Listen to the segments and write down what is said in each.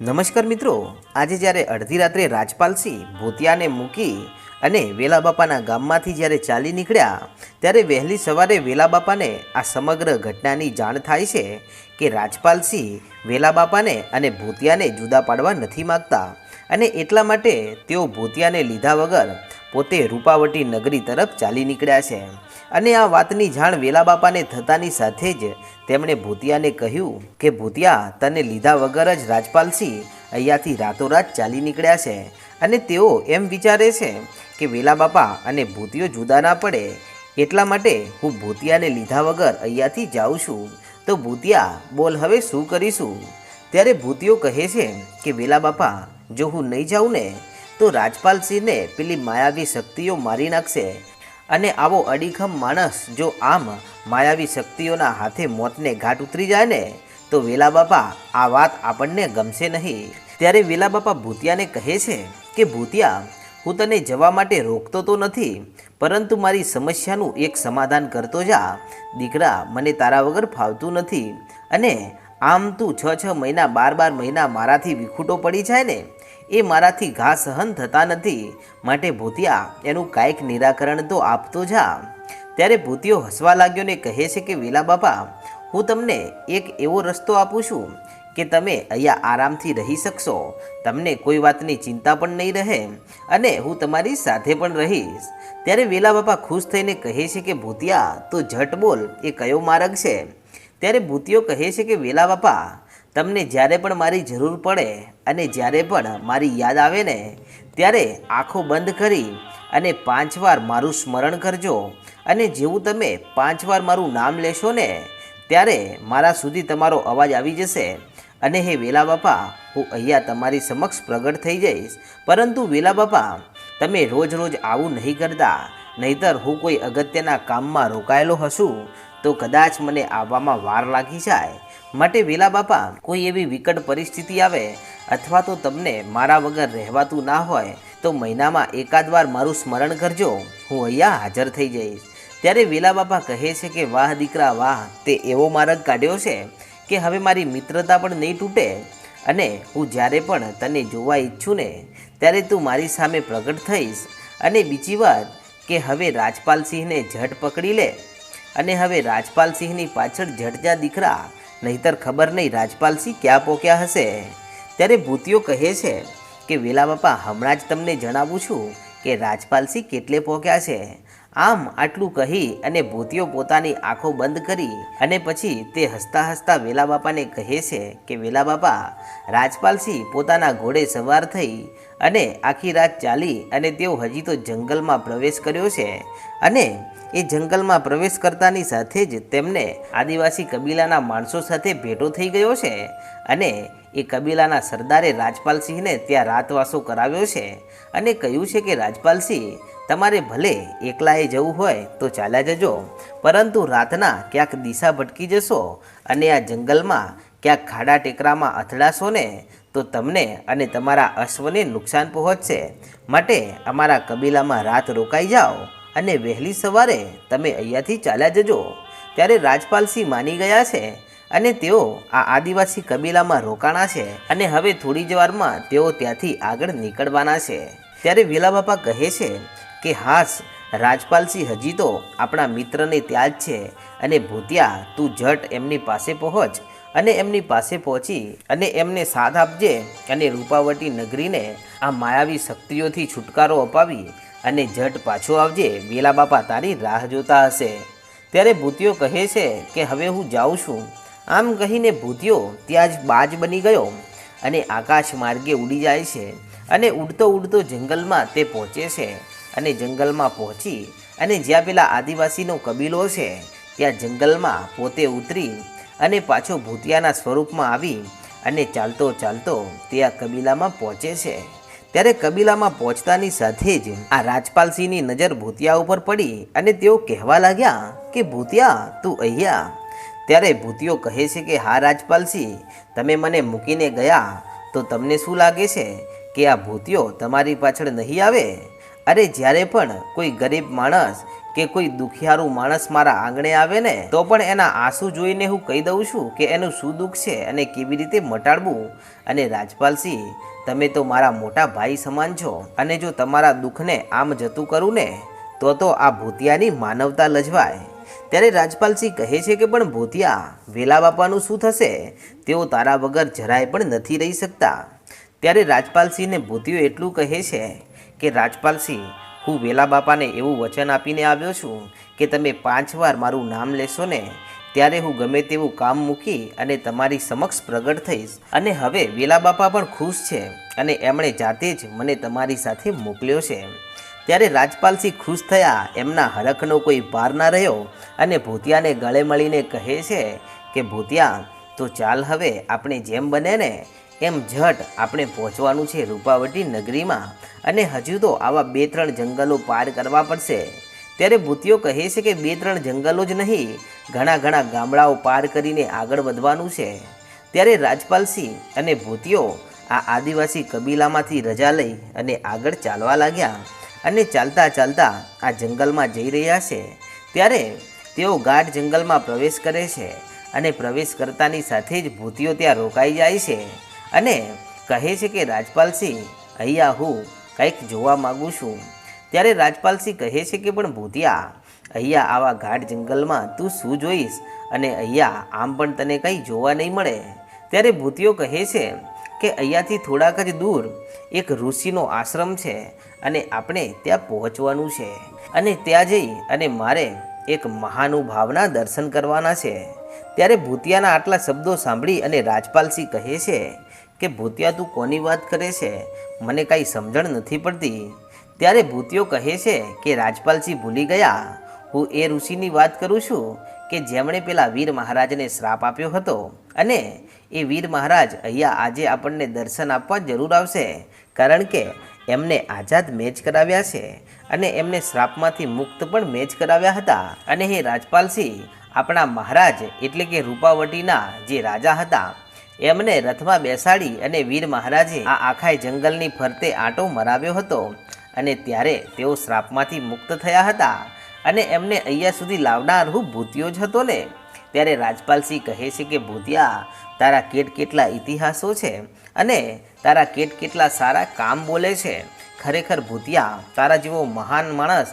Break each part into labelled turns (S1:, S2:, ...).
S1: નમસ્કાર મિત્રો. આજે જ્યારે અડધી રાત્રે રાજપાલસિંહ ભૂતિયાને મૂકી અને વેલા બાપાના ગામમાંથી જ્યારે ચાલી નીકળ્યા, ત્યારે વહેલી સવારે વેલા બાપાને આ સમગ્ર ઘટનાની જાણ થાય છે કે રાજપાલસિંહ વેલા બાપાને અને ભૂતિયાને જુદા પાડવા નથી માગતા અને એટલા માટે તેઓ ભૂતિયાને લીધા વગર પોતે રૂપાવટી નગરી તરફ ચાલી નીકળ્યા છે. અને આ વાતની જાણ વેલા બાપાને થતાની સાથે જ તેમણે ભૂતિયાને કહ્યું કે, ભૂતિયા, તને લીધા વગર જ રાજપાલસિંહ અહીંયાથી રાતોરાત ચાલી નીકળ્યા છે. અને તેઓ એમ વિચારે છે કે, વેલા બાપા અને ભૂતિયો જુદા ના પડે. એટલા માટે હું ભૂતિયાને લીધા વગર અહીંયાથી જાઉં છું. તો ભૂતિયા, બોલ હવે શું કરીશું? ત્યારે ભૂતિયો કહે છે કે, વેલા બાપા, જો હું નહીં જાઉં ને, તો રાજપાલસિંહને પેલી માયાવી શક્તિઓ મારી નાખશે. અને આવો અડીખમ માણસ જો આમ માયાવી શક્તિઓના હાથે મોતને ઘાટ ઉતરી જાય ને, તો વેલા બાપા, આ વાત આપણને ગમશે નહીં. ત્યારે વેલા બાપા ભૂતિયાને કહે છે કે, ભૂતિયા, હું તને જવા માટે રોકતો તો નથી, પરંતુ મારી સમસ્યાનું એક સમાધાન કરતો જા. દીકરા, મને તારા વગર ફાવતું નથી. અને આમ તું છ છ મહિના બાર બાર મહિના મારાથી વિખૂટો પડી જાય ને એ મારાથી ઘા સહન થતા નથી. માટે ભૂતિયા, એનું કાંઈક નિરાકરણ તો આપતો જા. ત્યારે ભૂતિયો હસવા લાગ્યો ને કહે છે કે, વેલા બાપા, હું તમને એક એવો રસ્તો આપું છું કે તમે અહીંયા આરામથી રહી શકશો. તમને કોઈ વાતની ચિંતા પણ નહીં રહે અને હું તમારી સાથે પણ રહીશ. ત્યારે વેલા બાપા ખુશ થઈને કહે છે કે, ભૂતિયા, તો ઝટ બોલ, એ કયો માર્ગ છે? ત્યારે ભૂતિયો કહે છે કે, વેલા બાપા તમને જ્યારે પણ મારી જરૂર પડે અને જ્યારે પણ મારી યાદ આવે ને, ત્યારે આંખો બંધ કરી અને પાંચ વાર મારું સ્મરણ કરજો. અને જેવું તમે પાંચ વાર મારું નામ લેશો ને, ત્યારે મારા સુધી તમારો અવાજ આવી જશે. અને હે વેલા બાપા, હું અહીંયા તમારી સમક્ષ પ્રગટ થઈ જઈશ. પરંતુ વેલા બાપા, તમે રોજ રોજ આવું નહીં કરતા. નહીતર હું કોઈ અગત્યના કામમાં રોકાયેલો હશું, તો કદાચ મને આવવામાં વાર લાગી જાય. માટે વેલા બાપા, કોઈ એવી વિકટ પરિસ્થિતિ આવે અથવા તો તમને મારા વગર રહેવાતું ના હોય, તો મહિનામાં એકાદ વાર મારું સ્મરણ કરજો. હું અહીંયા હાજર થઈ જઈશ. ત્યારે વેલા બાપા કહે છે કે, વાહ દીકરા, વાહ, તે એવો માર્ગ કાઢ્યો છે કે હવે મારી મિત્રતા પણ નહીં તૂટે અને હું જ્યારે પણ તને જોવા ઈચ્છું ને, ત્યારે તું મારી સામે પ્રગટ થઈશ અને બીજી વાત કે, હવે રાજપાલસિંહને ઝટ પકડી લે અને હવે રાજપાલસિંહની પાછળ ઝટજા દીકરા નહીતર ખબર નહીં રાજપાલસિંહ ક્યાં પોક્યા હશે. ત્યારે ભૂતિયો કહે છે કે, વેલા બાપા, હમણાં જ તમને જણાવું છું કે રાજપાલસિંહ કેટલે પોક્યા છે. આમ આટલું કહી અને ભૂતિયો પોતાની આંખો બંધ કરી અને પછી તે હસતા હસતા વેલા બાપાને કહે છે કે, વેલા બાપા, રાજપાલસિંહ પોતાના ઘોડે સવાર થઈ અને આખી રાત ચાલી અને તેઓ હજી તો જંગલમાં પ્રવેશ કર્યો છે. અને એ જંગલમાં પ્રવેશ કરતાની સાથે જ તેમને આદિવાસી કબીલાના માણસો સાથે ભેટો થઈ ગયો છે. અને એ કબીલાના સરદારે રાજપાલસિંહને ત્યાં રાતવાસો કરાવ્યો છે. અને કહ્યું છે કે, રાજપાલસિંહ, તમારે ભલે એકલાએ જવું હોય તો ચાલ્યા જજો, પરંતુ રાતના ક્યાંક દિશા ભટકી જશો અને આ જંગલમાં ક્યાંક ખાડા ટેકરામાં અથડાશો ને તો તમને અને તમારા અશ્વને નુકસાન પહોંચશે. માટે અમારા કબીલામાં રાત રોકાઈ જાઓ અને વહેલી સવારે તમે અહીંયાથી ચાલ્યા જજો. ત્યારે રાજપાલસિંહ માની ગયા છે અને તેઓ આ આદિવાસી કબીલામાં રોકાણા છે અને હવે થોડી જ વારમાં તેઓ ત્યાંથી આગળ નીકળવાના છે. ત્યારે વેલા બાપા કહે છે કે, હાસ રાજપાલસિંહ હજી તો આપણા મિત્રને ત્યાં જ છે અને ભૂતિયા તું ઝટ એમની પાસે પહોંચ અને એમની પાસે પહોંચી અને એમને સાથ આપજે અને રૂપાવટી નગરીને આ માયાવી શક્તિઓથી છુટકારો અપાવી અને ઝટ પાછો આવજે, વેલા બાપા તારી રાહ જોતા હશે. ત્યારે ભૂતિયો કહે છે કે, હવે હું જાઉં છું. આમ કહીને ભૂતિયો ત્યાં જ બાજ બની ગયો અને આકાશ માર્ગે ઉડી જાય છે અને ઉડતો ઉડતો જંગલમાં તે પહોંચે છે અને જંગલમાં પહોંચી અને જ્યાં પેલા આદિવાસીનો કબીલો છે, ત્યાં જંગલમાં પોતે ઉતરી અને પાછો ભૂતિયાના સ્વરૂપમાં આવી અને ચાલતો ચાલતો તે આ કબીલામાં પહોંચે છે. ત્યારે કબીલામાં પહોંચતાની સાથે જ આ રાજપાલસિંહની નજર ભૂતિયા ઉપર પડી અને તેઓ કહેવા લાગ્યા કે, ભૂતિયા, તું અહીંયા. ત્યારે ભૂતિયો કહે છે કે, હા, રાજપાલસિંહ, તમે મને મૂકીને ગયા તો તમને શું લાગે છે કે આ ભૂતિયો તમારી પાછળ નહીં આવે? અરે, જ્યારે પણ કોઈ ગરીબ માણસ કે કોઈ દુખિયારું માણસ મારા આંગણે આવે ને, તો પણ એના આંસુ જોઈને હું કહી દઉં છું કે એનું શું દુઃખ છે અને કેવી રીતે મટાડવું? અને રાજપાલસિંહ, તમે તો મારા મોટા ભાઈ સમાન છો અને જો તમારા દુઃખને આમ જતું કરું ને, તો તો આ ભૂતિયાની માનવતા લજવાય. ત્યારે રાજપાલસિંહ કહે છે કે પણ ભૂતિયા, વેલા બાપાનું શું થશે? તેઓ તારા વગર જરાય પણ નથી રહી શકતા. ત્યારે રાજપાલસિંહને ભૂતિયો એટલું કહે છે કે, રાજપાલસિંહ હું વેલા બાપાને એવું વચન આપીને આવ્યો છું કે તમે પાંચ વાર મારું નામ લેશો ને, ત્યારે હું ગમે તેવું કામ મૂકી અને તમારી સમક્ષ પ્રગટ થઈશ. અને હવે વેલા બાપા પણ ખુશ છે અને એમણે જાતે જ મને તમારી સાથે મોકલ્યો છે. ત્યારે રાજપાલસિંહ ખુશ થયા, એમના હરખનો કોઈ ભાર ના રહ્યો અને ભૂતિયાને ગળે મળીને કહે છે કે, ભૂતિયા, તો ચાલ હવે, આપણે જેમ બને ને એમ ઝટ આપણે પહોંચવાનું છે રૂપાવટી નગરીમાં. અને હજુ તો આવા બે ત્રણ જંગલો પાર કરવા પડશે. ત્યારે ભૂતિયો કહે છે કે બે ત્રણ જંગલો જ નહીં, ઘણા ઘણા ગામડાઓ પાર કરીને આગળ વધવાનું છે. ત્યારે રાજપાલસિંહ અને ભૂતિયો આ આદિવાસી કબીલામાંથી રજા લઈ અને આગળ ચાલવા લાગ્યા અને ચાલતા ચાલતા આ જંગલમાં જઈ રહ્યા છે. ત્યારે તેઓ ગાઢ જંગલમાં પ્રવેશ કરે છે અને પ્રવેશ કરતાની સાથે જ ભૂતિઓ ત્યાં રોકાઈ જાય છે. અને કહે છે કે રાજપાલસિંહ, અહીંયા હું કંઈક જોવા માગું છું. ત્યારે રાજપાલસિંહ કહે છે કે, પણ ભૂતિયા, અહીંયા આવા ગાઢ જંગલમાં તું શું જોઈશ? અને અહીંયા આમ પણ તને કંઈ જોવા નહીં મળે. ત્યારે ભૂતિયો કહે છે કે, અહીંયાથી થોડાક જ દૂર એક ઋષિનો આશ્રમ છે અને આપણે ત્યાં પહોંચવાનું છે. અને ત્યાં જઈ અને મારે એક મહાનુભાવના દર્શન કરવાના છે. ત્યારે ભૂતિયાના આટલા શબ્દો સાંભળી અને રાજપાલસિંહ કહે છે કે ભૂતિયા તું કોની વાત કરે છે? મને કાંઈ સમજણ નથી પડતી. ત્યારે ભૂતિયો કહે છે કે રાજપાલસિંહ ભૂલી ગયા. હું એ ઋષિની વાત કરું છું કે જેમણે પેલા વીર મહારાજને શ્રાપ આપ્યો હતો અને એ વીર મહારાજ અહીંયા આજે આપણને દર્શન આપવા જરૂર આવશે, કારણ કે એમને આઝાદ મેચ કરાવ્યા છે અને એમને શ્રાપમાંથી મુક્ત પણ મેચ કરાવ્યા હતા. અને હે રાજપાલસિંહ આપણા મહારાજ એટલે કે રૂપાવટીના જે રાજા હતા એમને રથમાં બેસાડી અને વીર મહારાજે આ આખા જંગલની ફરતે આંટો મરાવ્યો હતો. અને ત્યારે તેઓ શ્રાપમાંથી મુક્ત થયા હતા અને એમને અહીંયા સુધી લાવનાર હું ભૂતિયો જ હતો ને ત્યારે રાજપાલસિંહ કહે છે કે, ભૂતિયા, તારા કેટ કેટલા ઇતિહાસો છે અને તારા કેટ કેટલા સારા કામ બોલે છે. ખરેખર ભૂતિયા, તારા જેવો મહાન માણસ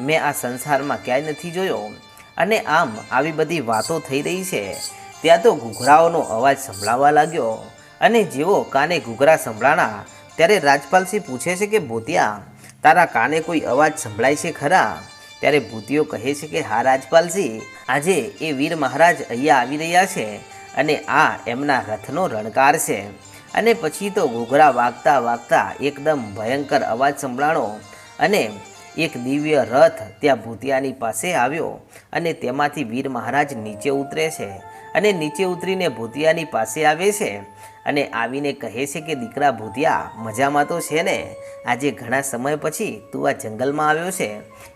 S1: મેં આ સંસારમાં ક્યાંય નથી જોયો. અને આમ આવી બધી વાતો થઈ રહી છે. ત્યાં તો ઘૂઘરાઓનો અવાજ સંભળાવા લાગ્યો અને જેવો કાને ઘૂઘરા સંભળાણા, ત્યારે રાજપાલસિંહ પૂછે છે કે, ભૂતિયા, તારા કાને કોઈ અવાજ સંભળાય છે ખરા? ત્યારે ભૂતિયો કહે છે કે, હા, રાજપાલસિંહ, આજે એ વીર મહારાજ અહીંયા આવી રહ્યા છે અને આ એમના રથનો રણકાર છે. અને પછી તો ઘૂઘરા વાગતા વાગતા એકદમ ભયંકર અવાજ સંભળાણો અને એક દિવ્ય રથ ત્યાં ભૂતિયાની પાસે આવ્યો અને તેમાંથી વીર મહારાજ નીચે ઉતરે છે. અને નીચે ઉતરીને ભૂતિયાની પાસે આવે છે અને આવીને કહે છે કે, દીકરા ભૂતિયા, મજામાં તો છે ને? આજે ઘણા સમય પછી તું આ જંગલમાં આવ્યો છે.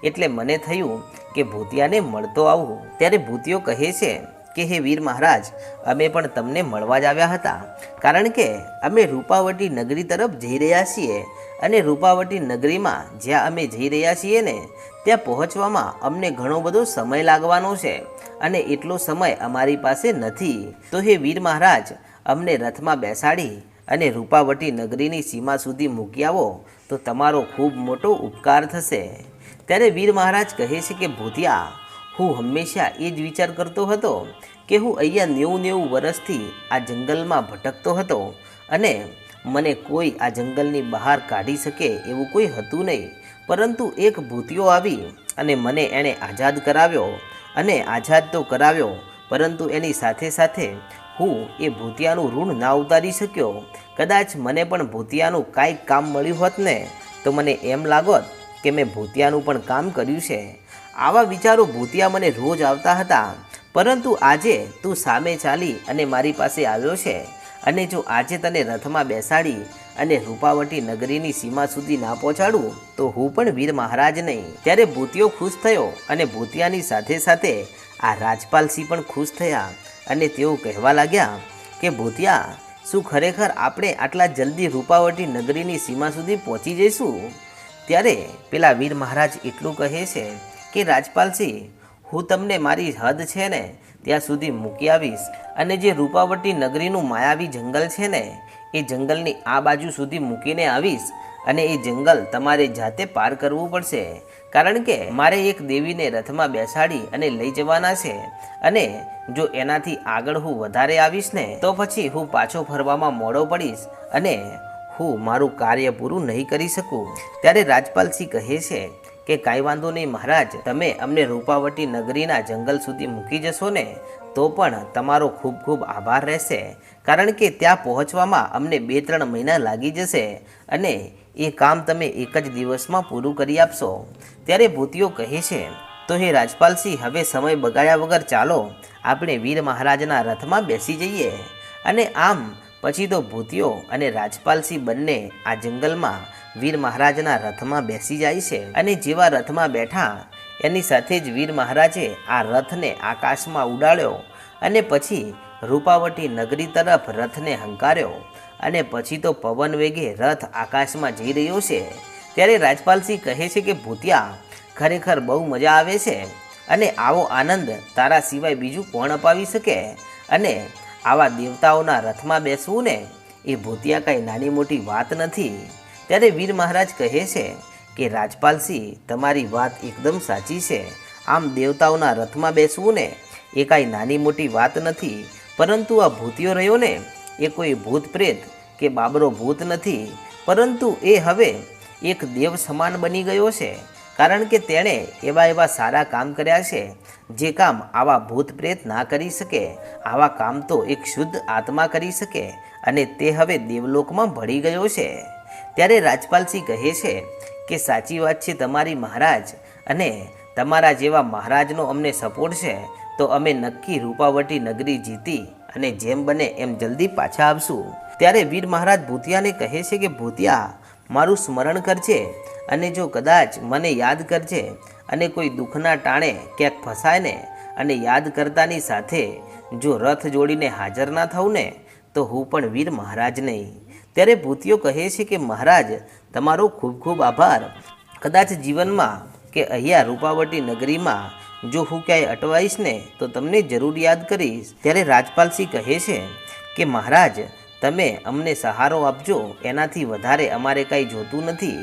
S1: એટલે મને થયું કે ભૂતિયાને મળતો આવું. ત્યારે ભૂતિયો કહે છે કે, હે વીર મહારાજ, અમે પણ તમને મળવા જ આવ્યા હતા. કારણ કે અમે રૂપાવટી નગરી તરફ જઈ રહ્યા છીએ અને રૂપાવટી નગરીમાં જ્યાં અમે જઈ રહ્યા છીએ ને, ત્યાં પહોંચવામાં અમને ઘણો બધો સમય લાગવાનો છે. અને એટલો સમય અમારી પાસે નથી. તો હે વીર મહારાજ, અમને રથમાં બેસાડી અને રૂપાવટી નગરીની સીમા સુધી મૂકી આવો તો તમારો ખૂબ મોટો ઉપકાર થશે. ત્યારે વીર મહારાજ કહે છે કે, ભૂતિયા, હું હંમેશા એ જ વિચાર કરતો હતો કે હું અહીંયા નેવું નેવું વર્ષથી આ જંગલમાં ભટકતો હતો અને મને કોઈ આ જંગલની બહાર કાઢી શકે એવું કોઈ હતું નહીં. પરંતુ એક ભૂતિયો આવી અને મને એણે આઝાદ કરાવ્યો. અને આઝાદ તો કરાવ્યો, પરંતુ એની સાથે સાથે હું એ ભૂતિયાનું ઋણ ના ઉતારી શક્યો. કદાચ મને પણ ભૂતિયાનું કાંઈક કામ મળ્યું હોત ને, તો મને એમ લાગોત કે મેં ભૂતિયાનું પણ કામ કર્યું છે. આવા વિચારો ભૂતિયા મને રોજ આવતા હતા, પરંતુ આજે તું સામે ચાલી અને મારી પાસે આવ્યો છે. અને જો આજે તને રથમાં બેસાડી અને રૂપાવટી નગરીની સીમા સુધી ના પહોંચાડું તો હું પણ વીર મહારાજ નહીં ત્યારે ભૂતિયો ખુશ થયો અને ભૂતિયાની સાથે સાથે આ રાજપાલસિંહ પણ ખુશ થયા અને તેઓ કહેવા લાગ્યા કે, ભૂતિયા, શું ખરેખર આપણે આટલા જલ્દી રૂપાવટી નગરીની સીમા સુધી પહોંચી જઈશું? ત્યારે પેલા વીર મહારાજ એટલું કહે છે કે રાજપાલસિંહ હું તમને મારી હદ છે ને, ત્યાં સુધી મૂકી આવીશ અને જે રૂપાવટી નગરીનું માયાવી જંગલ છે ને એ જંગલની આ બાજુ સુધી મૂકીને આવીશ અને એ જંગલ તમારે જાતે પાર કરવું પડશે. કારણ કે મારે એક દેવીને રથમાં બેસાડી અને લઈ જવાના છે. અને જો એનાથી આગળ હું વધારે આવીશ ને, તો પછી હું પાછો ફરવામાં મોડો પડીશ અને હું મારું કાર્ય પૂરું નહીં કરી શકું. ત્યારે રાજપાલસિંહ કહે છે કે, કાંઈ વાંધો નહીં મહારાજ, તમે અમને રૂપાવટી નગરીના જંગલ સુધી મૂકી જશો ને, તો પણ તમારો ખૂબ ખૂબ આભાર રહેશે. કારણ કે ત્યાં પહોંચવામાં અમને બે ત્રણ મહિના લાગી જશે અને એ કામ તમે એક જ દિવસમાં પૂરું કરી આપશો. ત્યારે ભૂતિઓ કહે છે, તો હે રાજપાલસિંહ, હવે સમય બગાડ્યા વગર ચાલો, આપણે વીર મહારાજના રથમાં બેસી જઈએ. અને આમ પછી તો ભૂતિઓ અને રાજપાલસિંહ બંને આ જંગલમાં વીર મહારાજના રથમાં બેસી જાય છે. અને જેવા રથમાં બેઠા, એની સાથે જ વીર મહારાજે આ રથને આકાશમાં ઉડાડ્યો અને પછી રૂપાવટી નગરી તરફ રથને હંકાર્યો અને પછી તો પવન વેગે રથ આકાશમાં જઈ રહ્યો છે. ત્યારે રાજપાલસિંહ કહે છે કે, ભૂતિયા, ખરેખર બહુ મજા આવે છે અને આવો આનંદ તારા સિવાય બીજું કોણ અપાવી શકે? અને આવા દેવતાઓના રથમાં બેસવું ને, એ ભૂતિયા કાંઈ નાની મોટી વાત નથી. ત્યારે વીર મહારાજ કહે છે કે, રાજપાલસિંહ, તમારી વાત એકદમ સાચી છે. આમ દેવતાઓના રથમાં બેસવું ને, એ કાંઈ નાની મોટી વાત નથી. પરંતુ આ ભૂતિયો રહ્યો ને એ કોઈ ભૂત પ્રેત કે બાબરો ભૂત નથી, પરંતુ એ હવે એક દેવ સમાન બની ગયો છે, કારણ કે તેણે એવા એવા સારા કામ કર્યા છે, જે કામ આવા ભૂત પ્રેત ના કરી શકે, આવા કામ તો એક શુદ્ધ આત્મા કરી શકે અને તે હવે દેવલોકમાં ભળી ગયો છે. ત્યારે રાજપાલસિંહ કહે છે કે, સાચી વાત છે તમારી મહારાજ અને તમારા જેવા મહારાજનો અમને સપોર્ટ છે તો અમે નક્કી રૂપાવટી નગરી જીતી અને જેમ બને એમ જલ્દી પાછા આવશું. ત્યારે વીર મહારાજ ભૂતિયાને કહે છે કે, ભૂતિયા, મારું સ્મરણ કરજે અને જો કદાચ મને યાદ કરજે અને કોઈ દુઃખના ટાણે ક્યાંક ફસાય ને અને યાદ કરતાની સાથે જો રથ જોડીને હાજર ના થવું ને, તો હું પણ વીર મહારાજ નહીં. ત્યારે ભૂતિયો કહે છે કે, મહારાજ, તમારો ખૂબ ખૂબ આભાર. કદાચ જીવનમાં કે અહીંયા રૂપાવટી નગરીમાં જો હું ક્યાંય અટવાઈશ ને, તો તમને જરૂર યાદ કરીશ. ત્યારે રાજપાલસિંહ કહે છે કે, મહારાજ, તમે અમને સહારો આપજો, એનાથી વધારે અમારે કાંઈ જોતું નથી.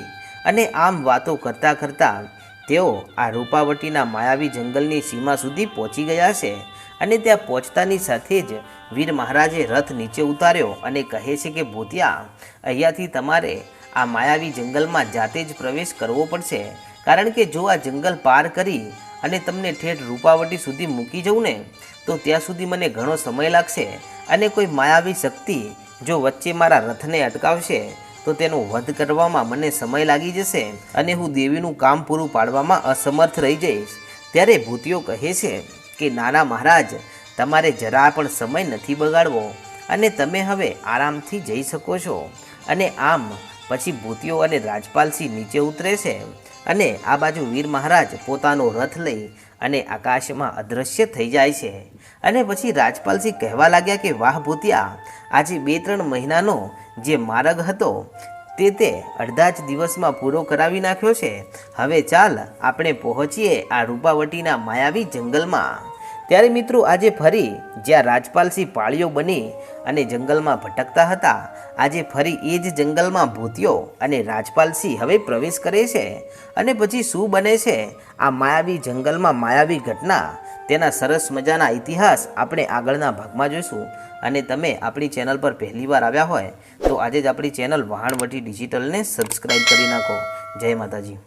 S1: અને આમ વાતો કરતાં કરતાં તેઓ આ રૂપાવટીના માયાવી જંગલની સીમા સુધી પહોંચી ગયા છે અને ત્યાં પહોંચતાની સાથે જ વીર મહારાજે રથ નીચે ઉતાર્યો અને કહે છે કે, ભૂતિયા, અહીંયાથી તમારે આ માયાવી જંગલમાં જાતે જ પ્રવેશ કરવો પડશે. કારણ કે જો આ જંગલ પાર કરી અને તમને ઠેઠ રૂપાવટી સુધી મૂકી જઉં ને, તો ત્યાં સુધી મને ઘણો સમય લાગશે અને કોઈ માયાવી શક્તિ જો વચ્ચે મારા રથને અટકાવશે, તો તેનો વધ કરવામાં મને સમય લાગી જશે અને હું દેવીનું કામ પૂરું પાડવામાં અસમર્થ રહી જઈશ. ત્યારે ભૂતિઓ કહે છે કે, નાના મહારાજ, તમારે જરા પણ સમય નથી બગાડવો અને તમે હવે આરામથી જઈ શકો છો. અને આમ પછી ભૂતિઓ અને રાજપાલસિંહ નીચે ઉતરે છે. અને આ બાજુ વીર મહારાજ પોતાનો રથ લઈ અને આકાશમાં અદૃશ્ય થઈ જાય છે. અને પછી રાજપાલસિંહ કહેવા લાગ્યા કે, વાહ ભૂતિયા, આજે બે ત્રણ મહિનાનો જે માર્ગ હતો, તે તે અડધા જ દિવસમાં પૂરો કરાવી નાખ્યો છે. હવે ચાલ, આપણે પહોંચીએ આ રૂપાવટીના માયાવી જંગલમાં. ત્યારે મિત્રો આજે ફરી જ્યાં રાજપાલસિંહ પાળીઓ બની અને જંગલમાં ભટકતા હતા, આજે ફરી એ જ જંગલમાં ભૂતિયો અને રાજપાલસિંહ હવે પ્રવેશ કરે છે અને પછી શું બને છે? આ માયાવી જંગલમાં માયાવી ઘટના, તેના સરસ મજાના ઇતિહાસ આપણે આગળના ભાગમાં જોઈશું. અને તમે આપણી ચેનલ પર પહેલીવાર આવ્યા હોય, તો આજે જ આપણી ચેનલ વહાણવટી ડિજિટલને સબસ્ક્રાઈબ કરી નાખો. જય માતાજી.